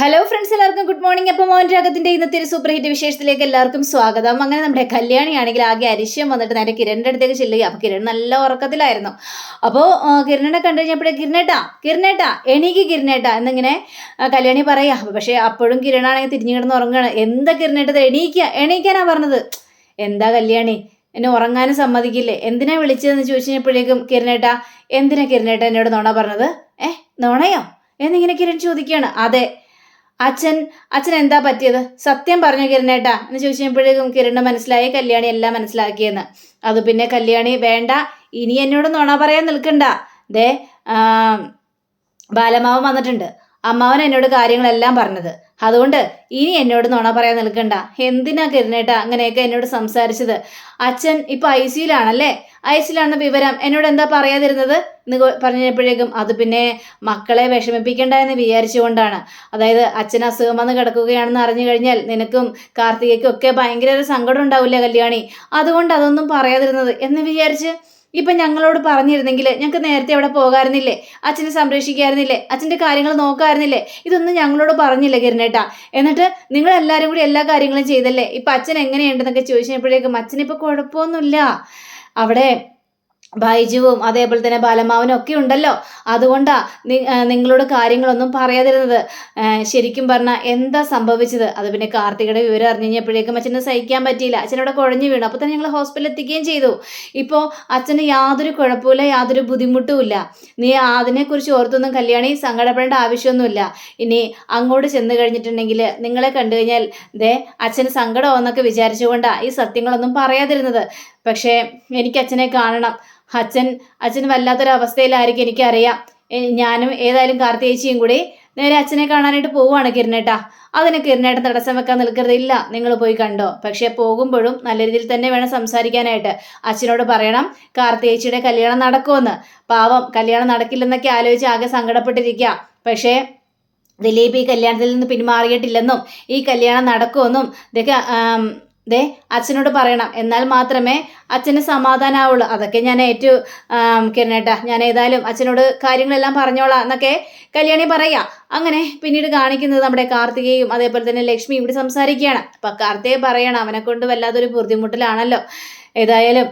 Hello friends എല്ലാവർക്കും good morning അപ്പോൾ മോഹൻ രാഗത്തിന്റെ ഇന്നത്തെ ഒരു സൂപ്പർ ഹിറ്റ് വിശേഷത്തിലേക്ക് എല്ലാവർക്കും സ്വാഗതം. അങ്ങനെ നമ്മുടെ കല്യാണിയാണെങ്കിൽ ആകെ അരിശ്യം വന്നിട്ട് നേരെ കിരണിന്റെ അടുത്തേക്ക് ചെല്ലുക. അപ്പോൾ കിരൺ നല്ല ഉറക്കത്തിലായിരുന്നു. അപ്പോൾ കിരണിനെ കണ്ടു കഴിഞ്ഞപ്പോഴേ കിരണേട്ടാ കിരണേട്ടാ എണീക്ക് കിരണേട്ടാ എന്നിങ്ങനെ കല്യാണി പറയാം പക്ഷേ അപ്പോഴും കിരണാണെങ്കിൽ തിരിഞ്ഞു കിടന്ന് ഉറങ്ങുകയാണ്. എന്താ കിരണേട്ടത് എണീക്കുക എണീക്കാനാ പറഞ്ഞത്. എന്താ കല്യാണി? എന്നെ ഉറങ്ങാനും സമ്മതിക്കില്ലേ? എന്തിനാ വിളിച്ചതെന്ന് ചോദിച്ചു കഴിഞ്ഞപ്പോഴേക്കും കിരണേട്ടാ എന്തിനാ കിരണേട്ട എന്നോട് നോണ പറഞ്ഞത്? ഏഹ് നോണയോ? എന്നിങ്ങനെ കിരൺ ചോദിക്കുകയാണ്. അതെ അച്ഛൻ അച്ഛൻ എന്താ പറ്റിയത്? സത്യം പറഞ്ഞു കിരണേട്ടാ. എന്ന് ചോദിച്ചപ്പോഴേക്കും കിരണ് മനസ്സിലായി കല്യാണി എല്ലാം മനസ്സിലാക്കിയെന്ന്. അത് പിന്നെ കല്യാണി വേണ്ട. ഇനി എന്നോട് നുണ പറയാൻ നിൽക്കണ്ട. ദേ ബാലമാവ് ബാലമാവൻ വന്നിട്ടുണ്ട്. അമ്മാവൻ എന്നോട് കാര്യങ്ങളെല്ലാം പറഞ്ഞത്. അതുകൊണ്ട് ഇനി എന്നോട് നുണ പറയാൻ നിൽക്കണ്ട. എന്തിനാ കിരണേട്ടാ അങ്ങനെയൊക്കെ എന്നോട് സംസാരിച്ചത്? അച്ഛൻ ഇപ്പൊ ഐ സിയിലാണല്ലേ ഐ സിയിലാണെന്ന വിവരം എന്നോട് എന്താ പറയാതിരുന്നത്? എന്ന് പറഞ്ഞപ്പോഴേക്കും അത് പിന്നെ മക്കളെ വിഷമിപ്പിക്കണ്ട എന്ന് വിചാരിച്ചുകൊണ്ടാണ്. അതായത് അച്ഛൻ അസുഖം വന്ന് കിടക്കുകയാണെന്ന് അറിഞ്ഞു കഴിഞ്ഞാൽ നിനക്കും കാർത്തികയ്ക്കും ഒക്കെ ഭയങ്കര ഒരു സങ്കടം ഉണ്ടാവില്ല കല്യാണി? അതുകൊണ്ട് അതൊന്നും പറയാതിരുന്നത് എന്ന് വിചാരിച്ച് ഇപ്പം ഞങ്ങളോട് പറഞ്ഞിരുന്നെങ്കിൽ ഞങ്ങൾക്ക് നേരത്തെ അവിടെ പോകാറുന്നില്ലേ? അച്ഛനെ സംരക്ഷിക്കാറുന്നില്ലേ? അച്ഛന്റെ കാര്യങ്ങൾ നോക്കാറുന്നില്ലേ? ഇതൊന്നും ഞങ്ങളോട് പറഞ്ഞില്ല കിരണേട്ടാ എന്നിട്ട് നിങ്ങൾ എല്ലാവരും കൂടി എല്ലാ കാര്യങ്ങളും ചെയ്തല്ലേ? ഇപ്പം അച്ഛൻ എങ്ങനെയുണ്ടെന്നൊക്കെ ചോദിച്ചപ്പോഴേക്കും അച്ഛനിപ്പോൾ കുഴപ്പമൊന്നുമില്ല. അവിടെ ബൈജുവും അതേപോലെ തന്നെ ബാലമാവനും ഒക്കെ ഉണ്ടല്ലോ. അതുകൊണ്ടാ നിങ്ങളോട് കാര്യങ്ങളൊന്നും പറയാതിരുന്നത്. ശരിക്കും പറഞ്ഞാൽ എന്താ സംഭവിച്ചത്? അത് പിന്നെ കാർത്തികയുടെ വിവരം അറിഞ്ഞു കഴിഞ്ഞപ്പോഴേക്കും അച്ഛന് സഹിക്കാൻ പറ്റിയില്ല. അച്ഛനവിടെ കുഴഞ്ഞു വീണു. അപ്പോൾ തന്നെ ഞങ്ങൾ ഹോസ്പിറ്റലിൽ എത്തിക്കുകയും ചെയ്തു. ഇപ്പോൾ അച്ഛന് യാതൊരു കുഴപ്പമില്ല യാതൊരു ബുദ്ധിമുട്ടുമില്ല. നീ അതിനെക്കുറിച്ച് ഓർത്തൊന്നും കല്യാണി സങ്കടപ്പെടേണ്ട ആവശ്യമൊന്നുമില്ല. ഇനി അങ്ങോട്ട് ചെന്ന് കഴിഞ്ഞിട്ടുണ്ടെങ്കിൽ നിങ്ങളെ കണ്ടു കഴിഞ്ഞാൽ ദേ അച്ഛന് സങ്കടമാവെന്നൊക്കെ വിചാരിച്ചുകൊണ്ടാണ് ഈ സത്യങ്ങളൊന്നും പറയാതിരുന്നത്. പക്ഷേ എനിക്ക് അച്ഛനെ കാണണം. അച്ഛൻ അച്ഛൻ വല്ലാത്തൊരവസ്ഥയിലായിരിക്കും എനിക്കറിയാം. ഞാനും ഏതായാലും കാർത്തിയേച്ചിയും കൂടി നേരെ അച്ഛനെ കാണാനായിട്ട് പോവുകയാണ് കിരണേട്ടാ അതിന് കിരണേട്ടൻ തടസ്സം വെക്കാൻ നിൽക്കരുത് ഇല്ല നിങ്ങൾ പോയി കണ്ടോ. പക്ഷേ പോകുമ്പോഴും നല്ല രീതിയിൽ തന്നെ വേണം സംസാരിക്കാനായിട്ട്. അച്ഛനോട് പറയണം കാർത്തിയേച്ചിയുടെ കല്യാണം നടക്കുമെന്ന്. പാവം കല്യാണം നടക്കില്ലെന്നൊക്കെ ആലോചിച്ച് ആകെ സങ്കടപ്പെട്ടിരിക്കുക പക്ഷേ ദിലീപ് ഈ കല്യാണത്തിൽ നിന്ന് പിന്മാറിയിട്ടില്ലെന്നും ഈ കല്യാണം നടക്കുമെന്നും ഇതൊക്കെ ദേ അച്ഛനോട് പറയണം. എന്നാൽ മാത്രമേ അച്ഛന് സമാധാനമാവുള്ളൂ അതൊക്കെ ഞാൻ ഏറ്റു കിരണേട്ടാ ഞാൻ ഏതായാലും അച്ഛനോട് കാര്യങ്ങളെല്ലാം പറഞ്ഞോളാം എന്നൊക്കെ കല്യാണി പറയാ. അങ്ങനെ പിന്നീട് കാണിക്കുന്നത് നമ്മുടെ കാർത്തികയും അതേപോലെ തന്നെ ലക്ഷ്മി ഇവിടെ സംസാരിക്കുകയാണ്. അപ്പം കാർത്തികയെ പറയണം. അവനെ കൊണ്ട് വല്ലാത്തൊരു ബുദ്ധിമുട്ടിലാണല്ലോ. ഏതായാലും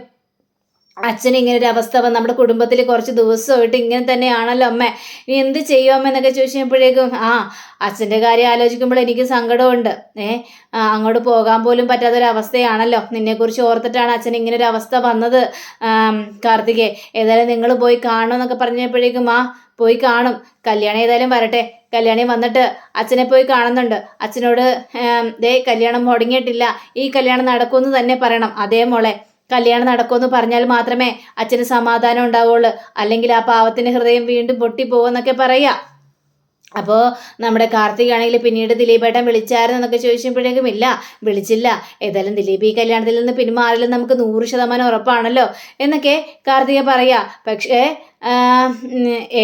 അച്ഛൻ ഇങ്ങനെ ഒരു അവസ്ഥ വന്ന് നമ്മുടെ കുടുംബത്തിൽ കുറച്ച് ദിവസമായിട്ട് ഇങ്ങനെ തന്നെയാണല്ലോ അമ്മ. ഇനി എന്ത് ചെയ്യും അമ്മ എന്നൊക്കെ ചോദിച്ചപ്പോഴേക്കും ആ അച്ഛന്റെ കാര്യം ആലോചിക്കുമ്പോൾ എനിക്ക് സങ്കടമുണ്ട്. ഏ അങ്ങോട്ട് പോകാൻ പോലും പറ്റാത്തൊരവസ്ഥയാണല്ലോ. നിന്നെക്കുറിച്ച് ഓർത്തിട്ടാണ് അച്ഛൻ ഇങ്ങനെ ഒരു അവസ്ഥ വന്നത്. കാർത്തികേ ഏതായാലും നിങ്ങൾ പോയി കാണുമെന്നൊക്കെ പറഞ്ഞപ്പോഴേക്കും ആ പോയി കാണും. കല്യാണം ഏതായാലും വരട്ടെ. കല്യാണി വന്നിട്ട് അച്ഛനെ പോയി കാണുന്നുണ്ട്. അച്ഛനോട് ദേ കല്യാണം മുടങ്ങിയിട്ടില്ല. ഈ കല്യാണം നടക്കുമെന്ന് തന്നെ പറയണം. അതേ മോളെ. കല്യാണം നടക്കുമെന്ന് പറഞ്ഞാൽ മാത്രമേ അച്ഛന് സമാധാനം ഉണ്ടാവുള്ളൂ. അല്ലെങ്കിൽ ആ പാവത്തിന്റെ ഹൃദയം വീണ്ടും പൊട്ടിപ്പോകുമെന്നൊക്കെ പറയാ. അപ്പോൾ നമ്മുടെ കാർത്തിക് ആണെങ്കിൽ പിന്നീട് ദിലീപേട്ടൻ വിളിച്ചായിരുന്നു എന്നൊക്കെ ചോദിച്ചപ്പോഴേക്കും ഇല്ല വിളിച്ചില്ല. ഏതായാലും ദിലീപ് ഈ കല്യാണത്തിൽ നിന്ന് പിന്മാറില്ലെന്ന് നമുക്ക് നൂറ് ശതമാനം ഉറപ്പാണല്ലോ എന്നൊക്കെ കാർത്തിക പറയാ. പക്ഷേ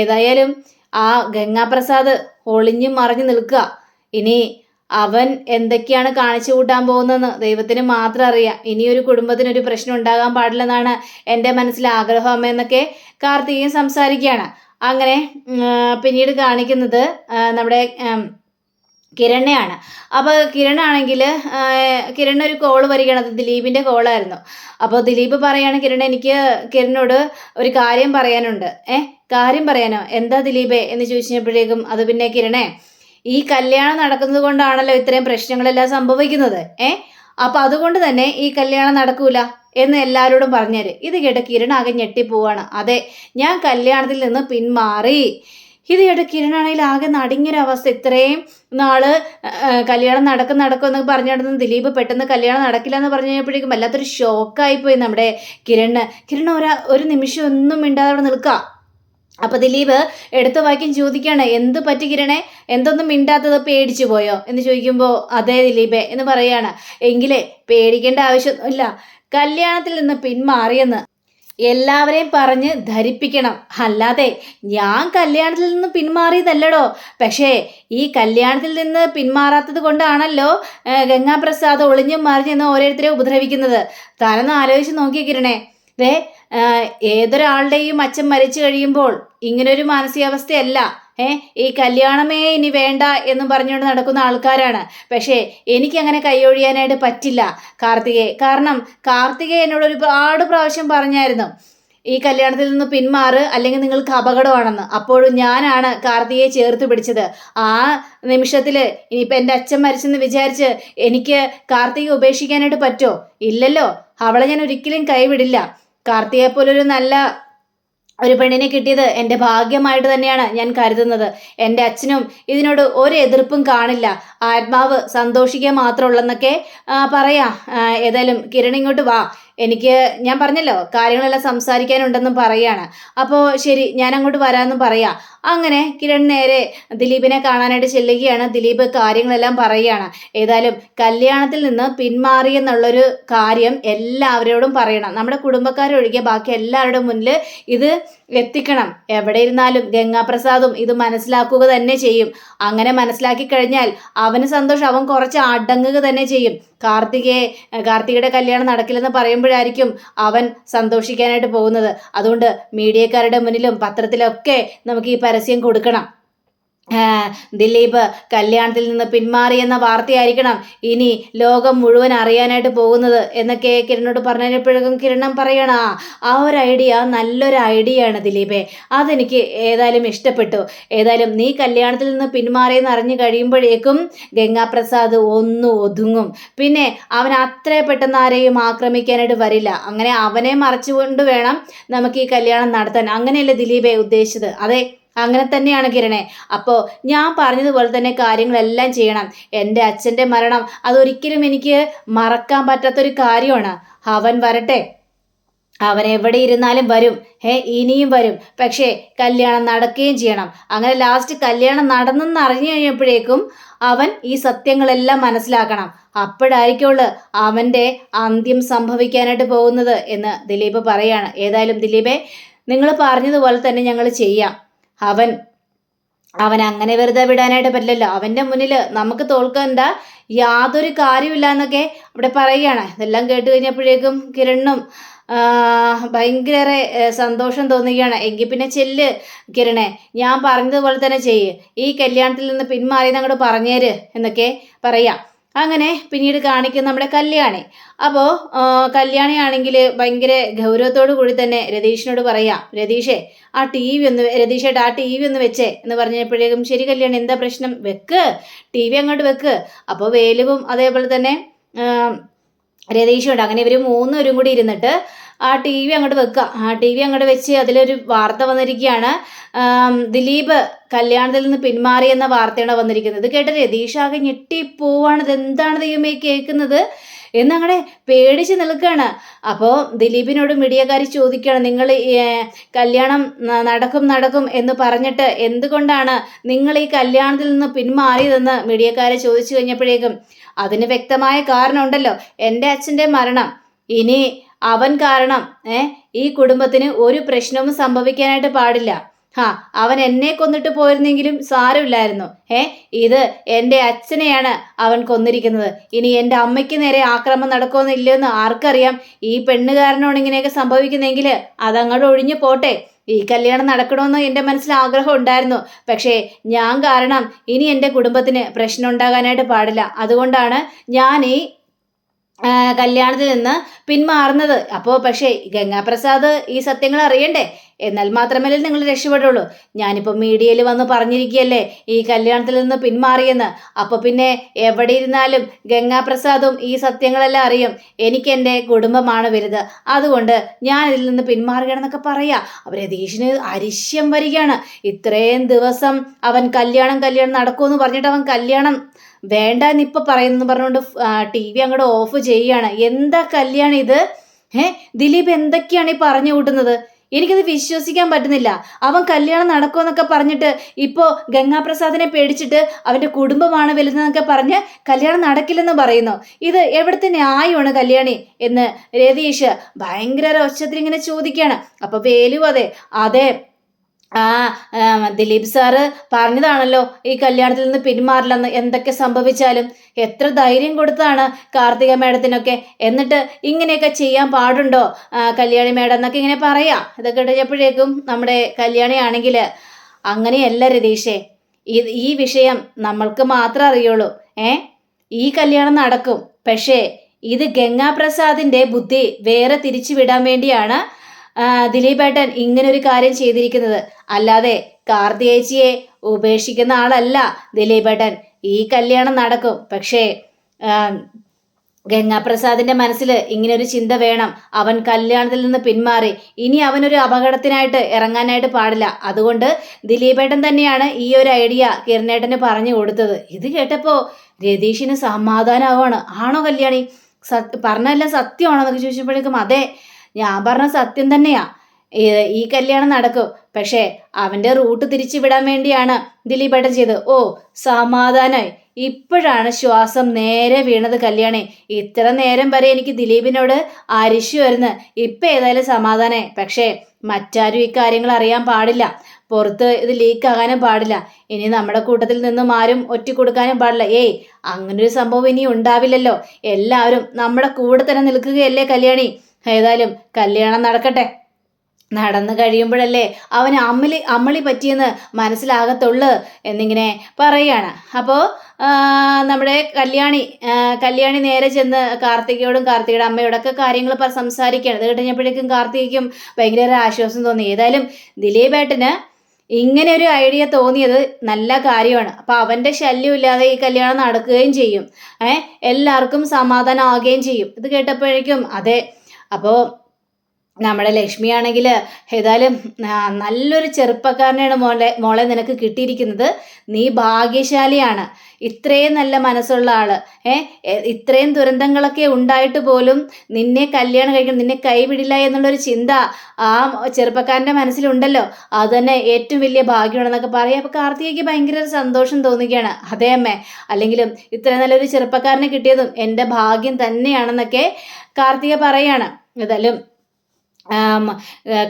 ഏതായാലും ആ ഗംഗാപ്രസാദ് ഒളിഞ്ഞും മറിഞ്ഞു നിൽക്കുക. ഇനി അവൻ എന്തൊക്കെയാണ് കാണിച്ചു കൂട്ടാൻ പോകുന്നതെന്ന് ദൈവത്തിന് മാത്രം അറിയാം. ഇനിയൊരു കുടുംബത്തിന് ഒരു പ്രശ്നം ഉണ്ടാകാൻ പാടില്ലെന്നാണ് എന്റെ മനസ്സിലെ ആഗ്രഹം അമ്മയെന്നൊക്കെ കാർത്തികയും സംസാരിക്കുകയാണ്. അങ്ങനെ പിന്നീട് കാണിക്കുന്നത് നമ്മുടെ കിരണയാണ് അപ്പോൾ കിരണാണെങ്കിൽ കിരൺ ഒരു കോൾ വരികയാണ്. അത് ദിലീപിന്റെ കോളായിരുന്നു അപ്പോൾ ദിലീപ് പറയാണ് കിരൺ എനിക്ക് കിരണോട് ഒരു കാര്യം പറയാനുണ്ട്. ഏ കാര്യം പറയാനോ? എന്താ ദിലീപേ എന്ന് ചോദിച്ചപ്പോഴേക്കും അത് പിന്നെ കിരണേ ഈ കല്യാണം നടക്കുന്നത് കൊണ്ടാണല്ലോ ഇത്രയും പ്രശ്നങ്ങളെല്ലാം സംഭവിക്കുന്നത് ഏ? അപ്പൊ അതുകൊണ്ട് തന്നെ ഈ കല്യാണം നടക്കൂല എന്ന് എല്ലാവരോടും പറഞ്ഞേര്. ഇത് കേട്ട് കിരൺ ആകെ ഞെട്ടിപ്പോവാണ്. അതെ ഞാൻ കല്യാണത്തിൽ നിന്ന് പിന്മാറി. ഇത് കേട്ട് കിരണാണെങ്കിൽ ആകെ നടുങ്ങിയൊരവസ്ഥ. ഇത്രയും നാൾ കല്യാണം നടക്കും നടക്കും എന്ന് പറഞ്ഞു നടന്ന് ദിലീപ് പെട്ടെന്ന് കല്യാണം നടക്കില്ല എന്ന് പറഞ്ഞു കഴിഞ്ഞപ്പോഴേക്കും വല്ലാത്തൊരു ഷോക്കായിപ്പോയി നമ്മുടെ കിരണ്. കിരൺ ഒരു ഒരു നിമിഷം ഒന്നും മിണ്ടാതെ അവിടെ നിൽക്കുക അപ്പൊ ദിലീപ് എടുത്ത വാക്യം ചോദിക്കുകയാണ് എന്ത് പറ്റി കിരണേ? എന്തൊന്നും മിണ്ടാത്തത് പേടിച്ചു പോയോ? എന്ന് ചോദിക്കുമ്പോൾ അതെ ദിലീപേ എന്ന് പറയാണ്. എങ്കിലേ പേടിക്കേണ്ട ആവശ്യമൊന്നുമില്ല കല്യാണത്തിൽ നിന്ന് പിന്മാറിയെന്ന് എല്ലാവരെയും പറഞ്ഞ് ധരിപ്പിക്കണം. അല്ലാതെ ഞാൻ കല്യാണത്തിൽ നിന്ന് പിന്മാറിയതല്ലടോ. പക്ഷേ ഈ കല്യാണത്തിൽ നിന്ന് പിന്മാറാത്തത് കൊണ്ടാണല്ലോ ഗംഗാപ്രസാദ് ഒളിഞ്ഞും മറിഞ്ഞെന്ന് ഓരോരുത്തരെ ഉപദ്രവിക്കുന്നത്. താനൊന്ന് ആലോചിച്ച് നോക്കിയ കിരണേ. ദേ ഏതൊരാളുടെയും അച്ഛൻ മരിച്ചു കഴിയുമ്പോൾ ഇങ്ങനൊരു മാനസികാവസ്ഥയല്ല. ഏ ഈ കല്യാണമേ ഇനി വേണ്ട എന്ന് പറഞ്ഞുകൊണ്ട് നടക്കുന്ന ആൾക്കാരാണ്. പക്ഷേ എനിക്കങ്ങനെ കൈയൊഴിയാനായിട്ട് പറ്റില്ല കാർത്തികയെ കാരണം കാർത്തികയെ എന്നോട് ഒരുപാട് പ്രാവശ്യം പറഞ്ഞായിരുന്നു ഈ കല്യാണത്തിൽ നിന്ന് പിന്മാറ് അല്ലെങ്കിൽ നിങ്ങൾക്ക് അപകടമാണെന്ന്. അപ്പോഴും ഞാനാണ് കാർത്തികയെ ചേർത്ത് പിടിച്ചത്. ആ നിമിഷത്തിൽ ഇനിയിപ്പോൾ എന്റെ അച്ഛൻ മരിച്ചെന്ന് വിചാരിച്ച് എനിക്ക് കാർത്തികയെ ഉപേക്ഷിക്കാനായിട്ട് പറ്റുമോ ഇല്ലല്ലോ. അവളെ ഞാൻ ഒരിക്കലും കൈവിടില്ല. കാർത്തികയെ പോലൊരു നല്ല ഒരു പെണ്ണിനെ കിട്ടിയത് എന്റെ ഭാഗ്യമായിട്ട് തന്നെയാണ് ഞാൻ കരുതുന്നത്. എന്റെ അച്ഛനും ഇതിനോട് ഒരു എതിർപ്പും കാണില്ല. ആത്മാവ് സന്തോഷിക്കുക മാത്രമുള്ളെന്നൊക്കെ പറയാം. ഏതായാലും കിരൺ ഇങ്ങോട്ട് വാ. എനിക്ക് ഞാൻ പറഞ്ഞല്ലോ കാര്യങ്ങളെല്ലാം സംസാരിക്കാനുണ്ടെന്നും പറയാണ്. അപ്പോൾ ശരി ഞാൻ അങ്ങോട്ട് വരാമെന്നും പറയാം. അങ്ങനെ കിരൺ നേരെ ദിലീപിനെ കാണാനായിട്ട് ചെല്ലുകയാണ്. ദിലീപ് കാര്യങ്ങളെല്ലാം പറയുകയാണ് ഏതായാലും കല്യാണത്തിൽ നിന്ന് പിന്മാറി എന്നുള്ളൊരു കാര്യം എല്ലാവരോടും പറയണം. നമ്മുടെ കുടുംബക്കാരൊഴികെ ബാക്കി എല്ലാവരുടെ മുന്നിൽ ഇത് എത്തിക്കണം. എവിടെ ഇരുന്നാലും ഗംഗാപ്രസാദും ഇത് മനസ്സിലാക്കുക തന്നെ ചെയ്യും. അങ്ങനെ മനസ്സിലാക്കി കഴിഞ്ഞാൽ അവന് സന്തോഷം അവൻ കുറച്ച് അടങ്ങുക തന്നെ ചെയ്യും. കാർത്തികയെ കാർത്തികയുടെ കല്യാണം നടക്കില്ലെന്ന് പറയുമ്പോഴായിരിക്കും അവൻ സന്തോഷിക്കാനായിട്ട് പോകുന്നത്. അതുകൊണ്ട് മീഡിയക്കാരുടെ മുന്നിലും പത്രത്തിലൊക്കെ നമുക്ക് ഈ പരസ്യം കൊടുക്കണം. ദിലീപ് കല്യാണത്തിൽ നിന്ന് പിന്മാറിയെന്ന വാർത്തയായിരിക്കണം ഇനി ലോകം മുഴുവൻ അറിയാനായിട്ട് പോകുന്നത് എന്നൊക്കെ കിരണോട് പറഞ്ഞപ്പോഴേക്കും കിരണം പറയണ "ആ, ആ ഒരു ഐഡിയ നല്ലൊരു ഐഡിയ ആണ് ദിലീപേ. അതെനിക്ക് ഏതായാലും ഇഷ്ടപ്പെട്ടു. ഏതായാലും നീ കല്യാണത്തിൽ നിന്ന് പിന്മാറിയെന്ന് അറിഞ്ഞു കഴിയുമ്പോഴേക്കും ഗംഗാപ്രസാദ് ഒന്ന് ഒതുങ്ങും. പിന്നെ അവൻ അത്ര പെട്ടെന്ന് ആരെയും ആക്രമിക്കാനായിട്ട് വരില്ല. അങ്ങനെ അവനെ മറച്ചുകൊണ്ട് വേണം നമുക്ക് ഈ കല്യാണം നടത്താൻ. അങ്ങനെയല്ലേ ദിലീപെ ഉദ്ദേശിച്ചത്? അതെ അങ്ങനെ തന്നെയാണ് കിരണേ. അപ്പോൾ ഞാൻ പറഞ്ഞതുപോലെ തന്നെ കാര്യങ്ങളെല്ലാം ചെയ്യണം. എന്റെ അച്ഛന്റെ മരണം അതൊരിക്കലും എനിക്ക് മറക്കാൻ പറ്റാത്തൊരു കാര്യമാണ്. അവൻ വരട്ടെ. അവൻ എവിടെ ഇരുന്നാലും വരും. ഏ ഇനിയും വരും. പക്ഷേ കല്യാണം നടക്കുകയും ചെയ്യണം. അങ്ങനെ ലാസ്റ്റ് കല്യാണം നടന്നെന്ന് അറിഞ്ഞു കഴിഞ്ഞപ്പോഴേക്കും അവൻ ഈ സത്യങ്ങളെല്ലാം മനസ്സിലാക്കണം. അപ്പോഴായിരിക്കുള്ളു അവന്റെ അന്ത്യം സംഭവിക്കാനായിട്ട് പോകുന്നത് എന്ന് ദിലീപ് പറയാണ്. ഏതായാലും ദിലീപെ നിങ്ങൾ പറഞ്ഞതുപോലെ തന്നെ ഞങ്ങൾ ചെയ്യാം. അവൻ അവൻ അങ്ങനെ വെറുതെ വിടാനായിട്ട് പറ്റില്ലല്ലോ. അവന്റെ മുന്നിൽ നമുക്ക് തോൽക്കണ്ട യാതൊരു കാര്യമില്ല എന്നൊക്കെ അവിടെ പറയുകയാണ്. ഇതെല്ലാം കേട്ട് കഴിഞ്ഞപ്പോഴേക്കും കിരണ്ണും ആ, ഭയങ്കര സന്തോഷം തോന്നുകയാണ്. എങ്കിൽ പിന്നെ ചെല്ല് കിരണേ ഞാൻ പറഞ്ഞതുപോലെ തന്നെ ചെയ്യ്. ഈ കല്യാണത്തിൽ നിന്ന് പിന്മാറിയെന്ന് അങ്ങോട്ട് പറഞ്ഞേര് എന്നൊക്കെ പറയാം. അങ്ങനെ പിന്നീട് കാണിക്കും നമ്മുടെ കല്യാണി. അപ്പോൾ കല്യാണിയാണെങ്കിൽ ഭയങ്കര ഗൗരവത്തോടു കൂടി തന്നെ രതീഷിനോട് പറയാം രതീഷേ ആ ടി വി ഒന്ന് രതീഷേട്ടാ ആ ടി വി ഒന്ന് വെച്ചേ എന്ന് പറഞ്ഞപ്പോഴേക്കും ശരി കല്യാണി എന്താ പ്രശ്നം? വെക്ക് ടി വി അങ്ങോട്ട് വെക്ക്. അപ്പോൾ വേലുവും അതേപോലെ തന്നെ രതീഷുണ്ട് അങ്ങനെ ഇവർ മൂന്നുപേരും കൂടി ഇരുന്നിട്ട് ടി വി അങ്ങോട്ട് വെക്കുക. ആ ടി വി അങ്ങോട്ട് വെച്ച് അതിലൊരു വാർത്ത വന്നിരിക്കുകയാണ്. ദിലീപ് കല്യാണത്തിൽ നിന്ന് പിന്മാറി എന്ന വാർത്തയാണ് വന്നിരിക്കുന്നത്. കേട്ട രതീഷ് ആകെ ഞെട്ടിപ്പോവാണ്. ഇത് എന്താണ് ദൈവമേ കേൾക്കുന്നത്? എന്നങ്ങനെ പേടിച്ച് നിൽക്കുകയാണ്. അപ്പോൾ ദിലീപിനോട് മീഡിയക്കാർ ചോദിക്കുകയാണ് നിങ്ങൾ കല്യാണം നടക്കും നടക്കും എന്ന് പറഞ്ഞിട്ട് എന്തുകൊണ്ടാണ് നിങ്ങൾ ഈ കല്യാണത്തിൽ നിന്ന് പിന്മാറിയതെന്ന് മീഡിയക്കാരെ ചോദിച്ചു കഴിഞ്ഞപ്പോഴേക്കും അതിന് വ്യക്തമായ കാരണമുണ്ടല്ലോ എന്റെ അച്ഛന്റെ മരണം. ഇനി അവൻ കാരണം ഏ ഈ കുടുംബത്തിന് ഒരു പ്രശ്നവും സംഭവിക്കാനായിട്ട് പാടില്ല. ഹാ അവൻ എന്നെ കൊന്നിട്ട് പോയിരുന്നെങ്കിലും സാരമില്ലായിരുന്നു. ഏ ഇത് എന്റെ അച്ഛനെയാണ് അവൻ കൊന്നിരിക്കുന്നത്. ഇനി എന്റെ അമ്മയ്ക്ക് നേരെ ആക്രമണം നടക്കുമെന്നില്ലെന്ന് ആർക്കറിയാം? ഈ പെണ്ണുകാരനോട് ഇങ്ങനെയൊക്കെ സംഭവിക്കുന്നെങ്കിൽ അതങ്ങോട്ട് ഒഴിഞ്ഞു പോട്ടെ. ഈ കല്യാണം നടക്കണമെന്ന് എന്റെ മനസ്സിൽ ആഗ്രഹം ഉണ്ടായിരുന്നു. പക്ഷേ ഞാൻ കാരണം ഇനി എന്റെ കുടുംബത്തിന് പ്രശ്നം ഉണ്ടാകാനായിട്ട് പാടില്ല. അതുകൊണ്ടാണ് ഞാൻ ഈ കല്യാണത്തിൽ നിന്ന് പിന്മാറുന്നത്. അപ്പോൾ പക്ഷേ ഗംഗാപ്രസാദ് ഈ സത്യങ്ങൾ അറിയണ്ടേ? എന്നാൽ മാത്രമല്ലേ നിങ്ങൾ രക്ഷപ്പെടുള്ളൂ. ഞാനിപ്പോൾ മീഡിയയിൽ വന്ന് പറഞ്ഞിരിക്കുകയല്ലേ ഈ കല്യാണത്തിൽ നിന്ന് പിന്മാറിയെന്ന്. അപ്പോൾ പിന്നെ എവിടെ ഇരുന്നാലും ഗംഗാപ്രസാദും ഈ സത്യങ്ങളെല്ലാം അറിയും. എനിക്ക് എന്റെ കുടുംബമാണ് വലുത്. അതുകൊണ്ട് ഞാൻ ഇതിൽ നിന്ന് പിന്മാറുകയാണെന്നൊക്കെ പറയാ. അവർ രതീഷിന് അരിശ്യം വരികയാണ്. ഇത്രയും ദിവസം അവൻ കല്യാണം കല്യാണം നടക്കുമെന്ന് പറഞ്ഞിട്ട് അവൻ കല്യാണം വേണ്ട എന്നിപ്പോൾ പറയുന്നു പറഞ്ഞുകൊണ്ട് ടി വി അങ്ങോട്ട് ഓഫ് ചെയ്യുകയാണ് എന്താ കല്യാണം ഇത്? ഏ ദിലീപ് എന്തൊക്കെയാണ് ഈ പറഞ്ഞു കൂട്ടുന്നത്? എനിക്കത് വിശ്വസിക്കാൻ പറ്റുന്നില്ല. അവൻ കല്യാണം നടക്കുമെന്നൊക്കെ പറഞ്ഞിട്ട് ഇപ്പോൾ ഗംഗാപ്രസാദിനെ പേടിച്ചിട്ട് അവന്റെ കുടുംബമാണ് വലുതെന്നൊക്കെ പറഞ്ഞ് കല്യാണം നടക്കില്ലെന്ന് പറയുന്നു. ഇത് എവിടുത്തെ ന്യായമാണ് കല്യാണി? എന്ന് രതീഷ് ഭയങ്കര ഒച്ചത്തിൽ ഇങ്ങനെ ചോദിക്കുകയാണ്. അപ്പോൾ വേലു അതെ അതെ ആ ദിലീപ് സാറ് പറഞ്ഞതാണല്ലോ ഈ കല്യാണത്തിൽ നിന്ന് പിന്മാറില്ലെന്ന് എന്തൊക്കെ സംഭവിച്ചാലും. എത്ര ധൈര്യം കൊടുത്താണ് കാർത്തിക മേഡത്തിനൊക്കെ. എന്നിട്ട് ഇങ്ങനെയൊക്കെ ചെയ്യാൻ പാടുണ്ടോ? കല്യാണി മേഡം എന്നൊക്കെ ഇങ്ങനെ പറയാം. ഇതൊക്കെ കഴിഞ്ഞപ്പോഴേക്കും നമ്മുടെ കല്യാണി ആണെങ്കിൽ അങ്ങനെയല്ല രതീഷേ ഇത് ഈ വിഷയം നമ്മൾക്ക് മാത്രം അറിയുള്ളൂ. ഏ? ഈ കല്യാണം നടക്കും. പക്ഷേ ഇത് ഗംഗാപ്രസാദിന്റെ ബുദ്ധി വേറെ തിരിച്ചു വിടാൻ വേണ്ടിയാണ് ദിലീപേട്ടൻ ഇങ്ങനൊരു കാര്യം ചെയ്തിരിക്കുന്നത്. അല്ലാതെ കാർത്തിയേച്ചിയെ ഉപേക്ഷിക്കുന്ന ആളല്ല ദിലീപേട്ടൻ ഈ കല്യാണം നടക്കും. പക്ഷേ ഗംഗാപ്രസാദിന്റെ മനസ്സിൽ ഇങ്ങനൊരു ചിന്ത വേണം. അവൻ കല്യാണത്തിൽ നിന്ന് പിന്മാറി. ഇനി അവനൊരു അപകടത്തിനായിട്ട് ഇറങ്ങാനായിട്ട് പാടില്ല. അതുകൊണ്ട് ദിലീപേട്ടൻ തന്നെയാണ് ഈ ഒരു ഐഡിയ കിരണേട്ടന് പറഞ്ഞു കൊടുത്തത്. ഇത് കേട്ടപ്പോൾ രതീഷിന് സമാധാനമാവാണ്. ആണോ കല്യാണി? സത് പറഞ്ഞല്ല സത്യമാണോ എന്നൊക്കെ ചോദിച്ചപ്പോഴേക്കും അതെ. ഞാൻ പറഞ്ഞ സത്യം തന്നെയാ. ഈ- കല്യാണം നടക്കും. പക്ഷേ അവന്റെ റൂട്ട് തിരിച്ചു വിടാൻ വേണ്ടിയാണ് ദിലീപേട്ടൻ ചെയ്തത്. ഓ സമാധാനായി. ഇപ്പോഴാണ് ശ്വാസം നേരെ വീണത് കല്യാണി. ഇത്ര നേരം വരെ എനിക്ക് ദിലീപിനോട് അരിശു വരുന്നു. ഇപ്പൊ ഏതായാലും സമാധാനായി. പക്ഷേ മറ്റാരും ഈ കാര്യങ്ങൾ അറിയാൻ പാടില്ല. പുറത്ത് ഇത് ലീക്ക് ആകാനും പാടില്ല. ഇനി നമ്മുടെ കൂട്ടത്തിൽ നിന്നും ആരും ഒറ്റ കൊടുക്കാനും പാടില്ല. ഏയ് അങ്ങനൊരു സംഭവം ഇനി ഉണ്ടാവില്ലല്ലോ. എല്ലാവരും നമ്മുടെ കൂടെ തന്നെ നിൽക്കുകയല്ലേ കല്യാണി. ഏതായാലും കല്യാണം നടക്കട്ടെ. നടന്നു കഴിയുമ്പോഴല്ലേ അവന് അമ്മളി അമ്മളി പറ്റിയെന്ന് മനസ്സിലാകത്തുള്ളു എന്നിങ്ങനെ പറയുകയാണ് അപ്പോൾ നമ്മുടെ കല്യാണി കല്യാണി നേരെ ചെന്ന് കാർത്തികയോടും കാർത്തികയുടെ അമ്മയോടൊക്കെ കാര്യങ്ങൾ പറ സംസാരിക്കുകയാണ്. ഇത് കഴിഞ്ഞപ്പോഴേക്കും കാർത്തികയ്ക്കും ഭയങ്കര ആശ്വാസം തോന്നി. ഏതായാലും ദിലീപേട്ടന് ഇങ്ങനെ ഒരു ഐഡിയ തോന്നിയത് നല്ല കാര്യമാണ്. അപ്പോൾ അവന്റെ ശല്യമില്ലാതെ ഈ കല്യാണം നടക്കുകയും ചെയ്യും. ഏ എല്ലാവർക്കും സമാധാനം ആവുകയും ചെയ്യും. ഇത് കേട്ടപ്പോഴേക്കും അതെ അപ്പോൾ നമ്മുടെ ലക്ഷ്മിയാണെങ്കിൽ ഏതായാലും ആ, നല്ലൊരു ചെറുപ്പക്കാരനെയാണ് മോളെ മോളെ നിനക്ക് കിട്ടിയിരിക്കുന്നത്. നീ ഭാഗ്യശാലിയാണ്. ഇത്രയും നല്ല മനസ്സുള്ള ആൾ ഏ ഇത്രയും ദുരന്തങ്ങളൊക്കെ ഉണ്ടായിട്ട് പോലും നിന്നെ കല്യാണം കഴിക്കണം നിന്നെ കൈവിടില്ല എന്നുള്ളൊരു ചിന്ത ആ ചെറുപ്പക്കാരന്റെ മനസ്സിലുണ്ടല്ലോ. അത് തന്നെ ഏറ്റവും വലിയ ഭാഗ്യമാണെന്നൊക്കെ പറയാം. അപ്പോൾ കാർത്തികയ്ക്ക് ഭയങ്കര ഒരു സന്തോഷം തോന്നുകയാണ്. അതേ അമ്മേ. അല്ലെങ്കിലും ഇത്രയും നല്ലൊരു ചെറുപ്പക്കാരനെ കിട്ടിയതും എന്റെ ഭാഗ്യം തന്നെയാണെന്നൊക്കെ കാർത്തിക പറയാണ്. ഏതായാലും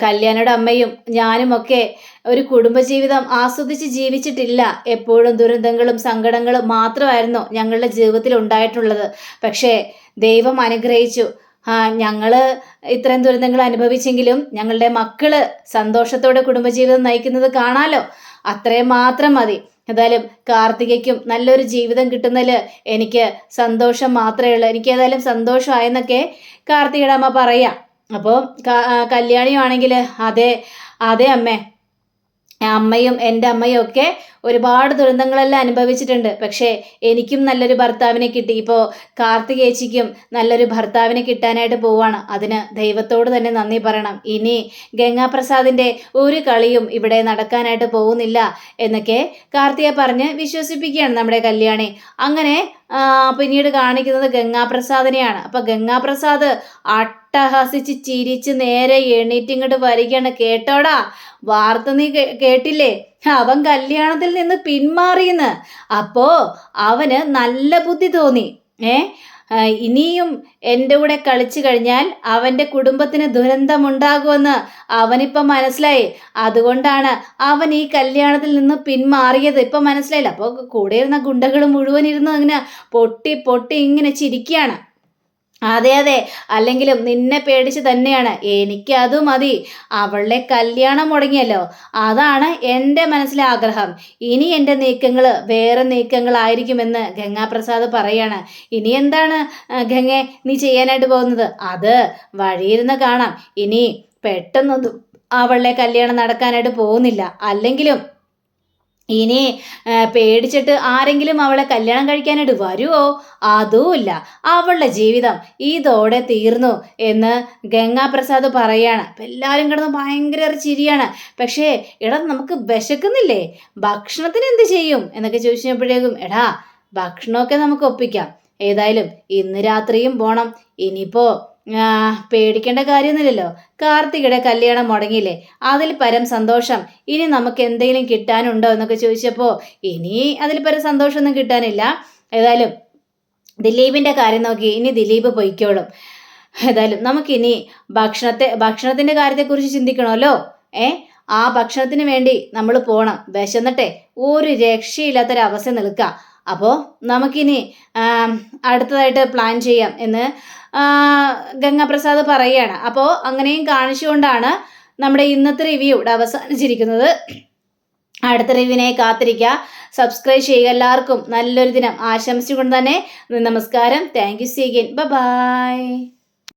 കല്യാണിയുടെ അമ്മയും ഞാനും ഒക്കെ ഒരു കുടുംബജീവിതം ആസ്വദിച്ച് ജീവിച്ചിട്ടില്ല. എപ്പോഴും ദുരന്തങ്ങളും സങ്കടങ്ങളും മാത്രമായിരുന്നു ഞങ്ങളുടെ ജീവിതത്തിൽ ഉണ്ടായിട്ടുള്ളത്. പക്ഷേ ദൈവം അനുഗ്രഹിച്ചു. ആ ഞങ്ങൾ ഇത്രയും ദുരന്തങ്ങൾ അനുഭവിച്ചെങ്കിലും ഞങ്ങളുടെ മക്കൾ സന്തോഷത്തോടെ കുടുംബജീവിതം നയിക്കുന്നത് കാണാലോ? അത്രയും മാത്രം മതി. എന്തായാലും കാർത്തികയ്ക്കും നല്ലൊരു ജീവിതം കിട്ടുന്നതിൽ എനിക്ക് സന്തോഷം മാത്രമേ ഉള്ളൂ. എനിക്ക് ഏതായാലും സന്തോഷമായെന്നൊക്കെ കാർത്തികയുടെ അമ്മ പറയാം. അപ്പോൾ കല്യാണിയാണെങ്കിൽ അതെ അതെ അമ്മേ. അമ്മയും എന്റെ അമ്മയും ഒക്കെ ഒരുപാട് ദുരന്തങ്ങളെല്ലാം അനുഭവിച്ചിട്ടുണ്ട്. പക്ഷേ എനിക്കും നല്ലൊരു ഭർത്താവിനെ കിട്ടി. ഇപ്പോൾ കാർത്തികേച്ചിക്കും നല്ലൊരു ഭർത്താവിനെ കിട്ടാനായിട്ട് പോവാണ്. അതിന് ദൈവത്തോട് തന്നെ നന്ദി പറയണം. ഇനി ഗംഗാപ്രസാദിന്റെ ഒരു കളിയും ഇവിടെ നടക്കാനായിട്ട് പോകുന്നില്ല എന്നൊക്കെ കാർത്തിക പറഞ്ഞ് വിശ്വസിപ്പിക്കുകയാണ് നമ്മുടെ കല്യാണി. അങ്ങനെ പിന്നീട് കാണിക്കുന്നത് ഗംഗാപ്രസാദിനെയാണ്. അപ്പം ഗംഗാപ്രസാദ് അട്ടഹസിച്ച് ചിരിച്ച് നേരെ എണീറ്റ് ഇങ്ങോട്ട് വരികയാണ്. കേട്ടോടാ? വാർത്ത നീ കേട്ടില്ലേ? അവൻ കല്യാണത്തിൽ നിന്ന് പിന്മാറിയെന്ന്. അപ്പോ അവന് നല്ല ബുദ്ധി തോന്നി. ഏ? ഇനിയും എന്റെ കൂടെ കളിച്ചു കഴിഞ്ഞാൽ അവന്റെ കുടുംബത്തിന് ദുരന്തമുണ്ടാകുമെന്ന് അവനിപ്പം മനസ്സിലായി. അതുകൊണ്ടാണ് അവൻ ഈ കല്യാണത്തിൽ നിന്ന് പിന്മാറിയത്. ഇപ്പം മനസ്സിലായില്ല. അപ്പോൾ കൂടെ ഇരുന്ന ഗുണ്ടകൾ മുഴുവൻ ഇരുന്ന് അങ്ങനെ പൊട്ടി പൊട്ടി ഇങ്ങനെ ചിരിക്കുകയാണ്. അതെ അതെ. അല്ലെങ്കിലും നിന്നെ പേടിച്ച് തന്നെയാണ്. എനിക്ക് അത് മതി. അവളുടെ കല്യാണം മുടങ്ങിയല്ലോ. അതാണ് എന്റെ മനസ്സിലെ ആഗ്രഹം. ഇനി എന്റെ നീക്കങ്ങൾ വേറെ നീക്കങ്ങളായിരിക്കുമെന്ന് ഗംഗാപ്രസാദ് പറയാണ്. ഇനി എന്താണ് ഗംഗെ നീ ചെയ്യാനായിട്ട് പോകുന്നത്? അത് വഴിയിരുന്ന് കാണാം. ഇനി പെട്ടെന്നൊന്നും അവളുടെ കല്യാണം നടക്കാനായിട്ട് പോകുന്നില്ല. അല്ലെങ്കിലും ഇനി പേടിച്ചിട്ട് ആരെങ്കിലും അവളെ കല്യാണം കഴിക്കാനായിട്ട് വരുമോ അതുമില്ല. അവളുടെ ജീവിതം ഇതോടെ തീർന്നു എന്ന് ഗംഗാപ്രസാദ് പറയാണ്. അപ്പം എല്ലാവരും കിടന്ന് ഭയങ്കര ചിരിയാണ്. പക്ഷേ എടാ നമുക്ക് വിശക്കുന്നില്ലേ? ഭക്ഷണത്തിന് എന്ത് ചെയ്യും? എന്നൊക്കെ ചോദിച്ചപ്പോഴേക്കും എടാ ഭക്ഷണമൊക്കെ നമുക്ക് ഒപ്പിക്കാം. ഏതായാലും ഇന്ന് രാത്രിയും പോണം. ഇനിയിപ്പോ ആ, പേടിക്കേണ്ട കാര്യമൊന്നുമില്ലല്ലോ. കാർത്തികയുടെ കല്യാണം മുടങ്ങിയില്ലേ? അതിൽ പരം സന്തോഷം. ഇനി നമുക്ക് എന്തെങ്കിലും കിട്ടാനുണ്ടോ എന്നൊക്കെ ചോദിച്ചപ്പോൾ ഇനി അതിൽ പരം സന്തോഷമൊന്നും കിട്ടാനില്ല. ഏതായാലും ദിലീപിന്റെ കാര്യം നോക്കി ഇനി ദിലീപ് പൊയ്ക്കോളും. ഏതായാലും നമുക്കിനി ഭക്ഷണത്തെ ഭക്ഷണത്തിന്റെ കാര്യത്തെക്കുറിച്ച് ചിന്തിക്കണമല്ലോ. ഏ? ആ ഭക്ഷണത്തിന് വേണ്ടി നമ്മൾ പോകണം വിശന്നിട്ടെ ഒരു രക്ഷയില്ലാത്തൊരവസ്ഥ നിൽക്കുക. അപ്പോൾ നമുക്കിനി അടുത്തതായിട്ട് പ്ലാൻ ചെയ്യാം എന്ന് ഗംഗാപ്രസാദ് പറയുകയാണ്. അപ്പോൾ അങ്ങനെയും കാണിച്ചുകൊണ്ടാണ് നമ്മുടെ ഇന്നത്തെ റിവ്യൂ ഇവിടെ അവസാനിച്ചിരിക്കുന്നത്. അടുത്ത റിവ്യൂവിനെ കാത്തിരിക്കുക. സബ്സ്ക്രൈബ് ചെയ്യുക എല്ലാവർക്കും നല്ലൊരു ദിനം. ആശംസിച്ചുകൊണ്ട് തന്നെ നമസ്കാരം. Thank you C by